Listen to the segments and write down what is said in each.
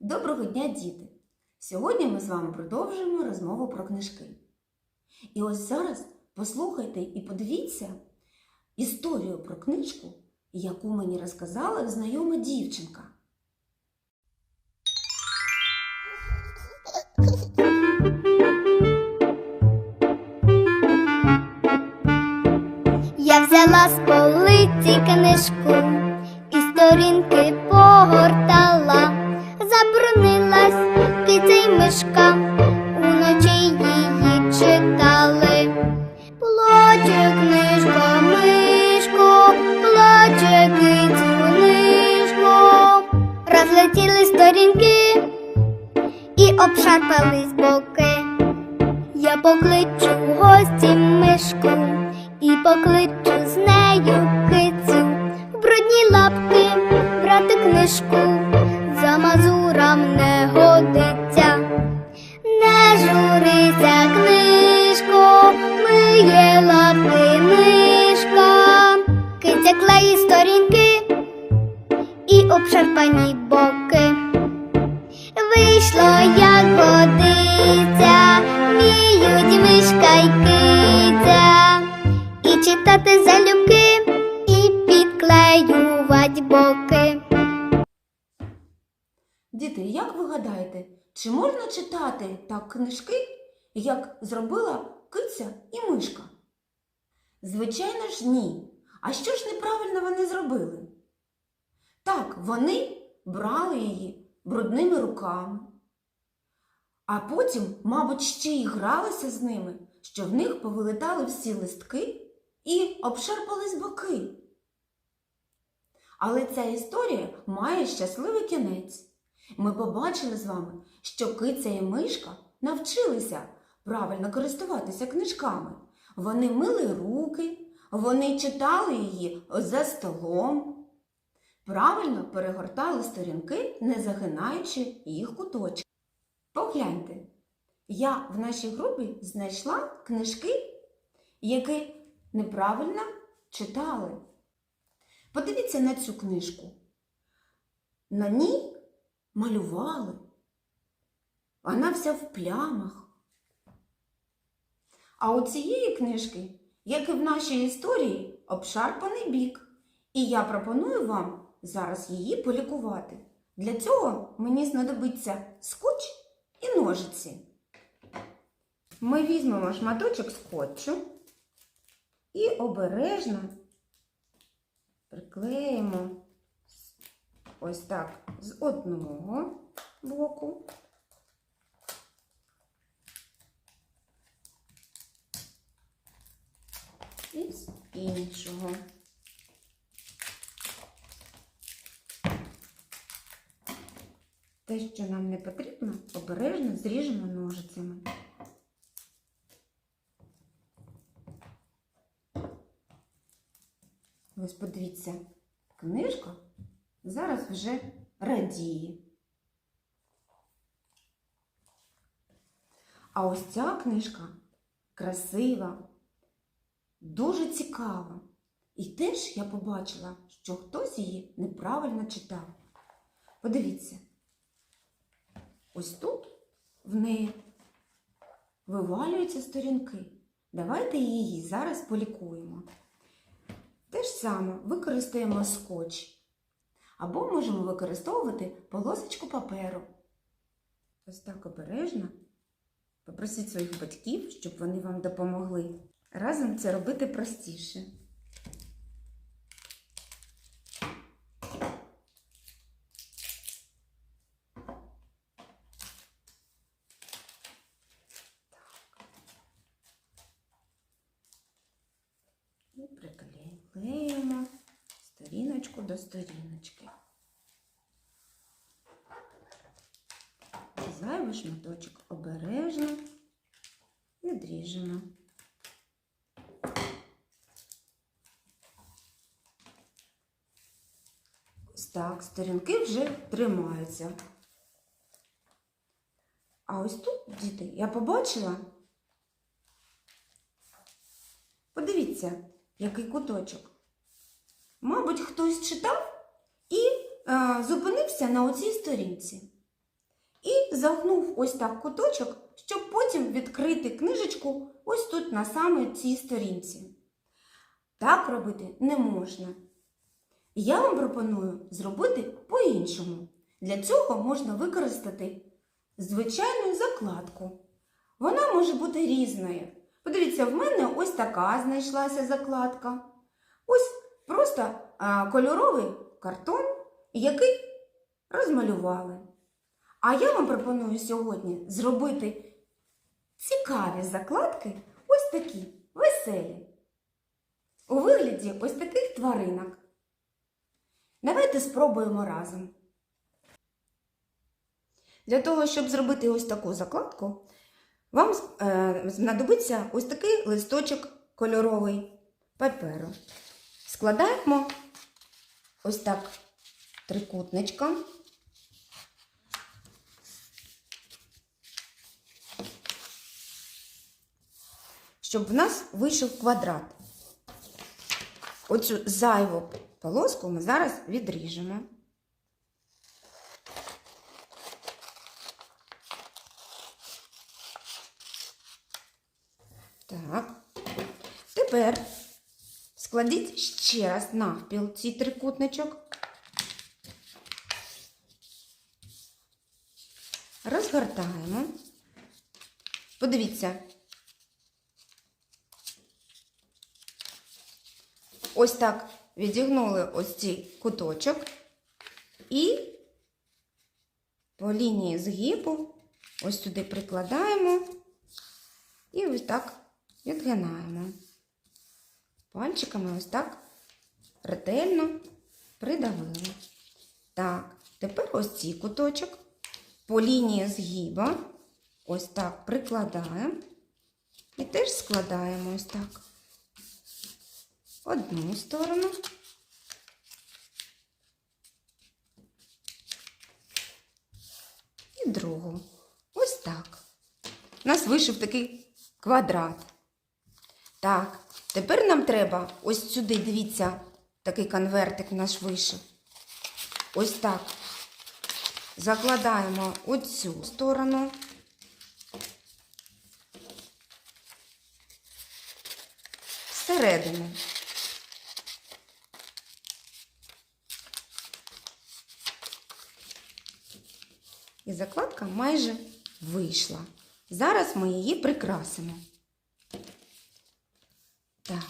Доброго дня, діти! Сьогодні ми з вами продовжуємо розмову про книжки. І ось зараз послухайте і подивіться історію про книжку, яку мені розказала знайома дівчинка. Взяла з полиці книжку і сторінки погортала, забронилась киця й мишка, уночі її читали. Плаче книжка, мишко, плаче кицю книжко. Розлетіли сторінки і обшарпались боки. Я покличу гості мишку і покличу з нею кицю брудні лапки брати книжку за мазурам не годиться. Не журися, книжко, миє лапки мишка, киця клеї сторінки і обшарпані боки. Вийшло, як годиться, вміють мишка і читати залюбки, і підклеювать боки. Діти, як ви гадаєте, чи можна читати так книжки, як зробила киця і мишка? Звичайно ж, ні. А що ж неправильно вони зробили? Так, вони брали її брудними руками, а потім, мабуть, ще й гралися з ними, що в них повилетали всі листки і обшарпались боки. Але ця історія має щасливий кінець. Ми побачили з вами, що киця і мишка навчилися правильно користуватися книжками. Вони мили руки, вони читали її за столом, правильно перегортали сторінки, не загинаючи їх куточки. Погляньте, я в нашій групі знайшла книжки, які неправильно читали. Подивіться на цю книжку. На ній малювали. Вона вся в плямах. А у цієї книжки, як і в нашій історії, обшарпаний бік. І я пропоную вам зараз її полікувати. Для цього мені знадобиться скотч і ножиці. Ми візьмемо шматочок скотчу і обережно приклеїмо ось так з одного боку. І з іншого. Те, що нам не потрібно, обережно зріжемо ножицями. Ось подивіться, книжка зараз вже радіє. А ось ця книжка красива, дуже цікава. І теж я побачила, що хтось її неправильно читав. Подивіться, ось тут в неї вивалюються сторінки. Давайте її зараз полікуємо. Те ж саме використаємо скотч. Або можемо використовувати полосочку паперу. Ось так обережно. Попросіть своїх батьків, щоб вони вам допомогли. Разом це робити простіше. І приклеїмо сторіночку до сторіночки. Зайвий шматочок обережно відріжемо. Ось так, сторінки вже тримаються. А ось тут, діти, я побачила, Подивіться, який куточок. Мабуть, хтось читав і е, зупинився на оцій сторінці. І загнув ось так куточок, щоб потім відкрити книжечку ось тут на саме цій сторінці. Так робити не можна. Я вам пропоную зробити по-іншому. Для цього можна використати звичайну закладку. Вона може бути різною. Подивіться, в мене ось така знайшлася закладка. Ось просто а, кольоровий картон, який розмалювали. А я вам пропоную сьогодні зробити цікаві закладки, ось такі веселі. У вигляді ось таких тваринок. Давайте спробуємо разом. Для того, щоб зробити ось таку закладку, вам е, знадобиться ось такий листочок кольоровий паперу. Складаємо ось так трикутничком. Щоб в нас вийшов квадрат. Оцю зайву полоску ми зараз відріжемо. Так. Тепер складіть ще раз навпіл цей трикутничок. Розгортаємо. Подивіться. Ось так відігнули ось цей куточок і по лінії згибу ось сюди прикладаємо і ось так відгинаємо. Пальчиками ось так ретельно придавили. Так, тепер ось цей куточок по лінії згиба ось так прикладаємо і теж складаємо ось так. Одну сторону. І другу. Ось так. У нас вийшов такий квадрат. Так, тепер нам треба ось сюди, дивіться, такий конвертик наш вийшов. Ось так. Закладаємо оцю сторону. Всередину. І закладка майже вийшла. Зараз ми її прикрасимо. Так.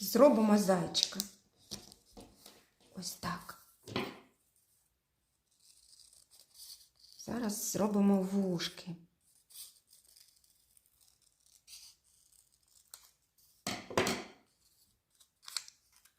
Зробимо зайчика. Ось так. Зараз зробимо вушки.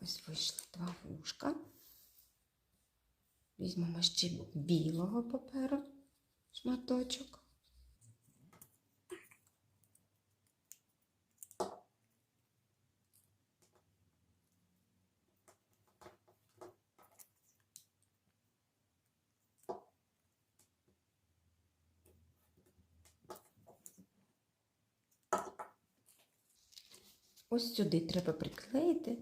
Ось вийшли два вушка. Візьмемо ще білого паперу, шматочок. Ось сюди треба приклеїти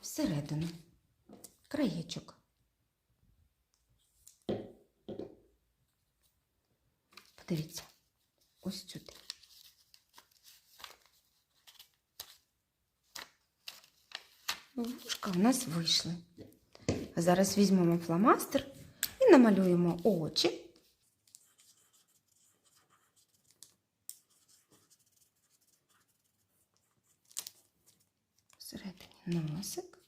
всередину краєчок. Подивіться, ось сюди. Вушка у нас вийшли. Зараз візьмемо фломастер і намалюємо очі. Всередині носик.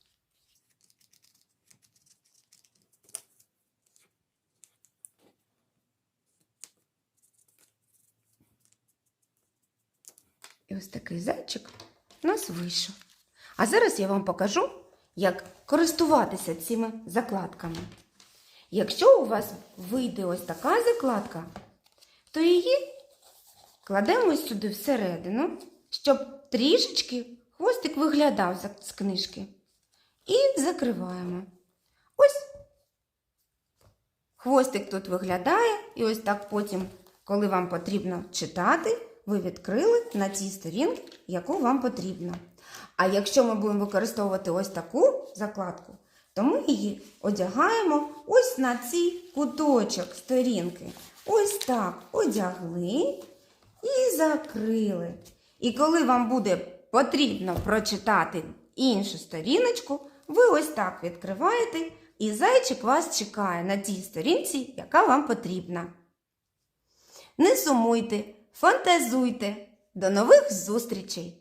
І ось такий зайчик у нас вийшов. А зараз я вам покажу, як користуватися цими закладками. Якщо у вас вийде ось така закладка, то її кладемо сюди всередину, щоб трішечки хвостик виглядав з книжки. І закриваємо. Ось Хвостик тут виглядає, і ось так потім, коли вам потрібно читати, ви відкрили на тій сторінці, яку вам потрібно. А якщо ми будемо використовувати ось таку закладку, то ми її одягаємо ось на цей куточок сторінки. Ось так одягли і закрили. І коли вам буде потрібно прочитати іншу сторіночку, ви ось так відкриваєте, і зайчик вас чекає на тій сторінці, яка вам потрібна. Не сумуйте, фантазуйте. До нових зустрічей!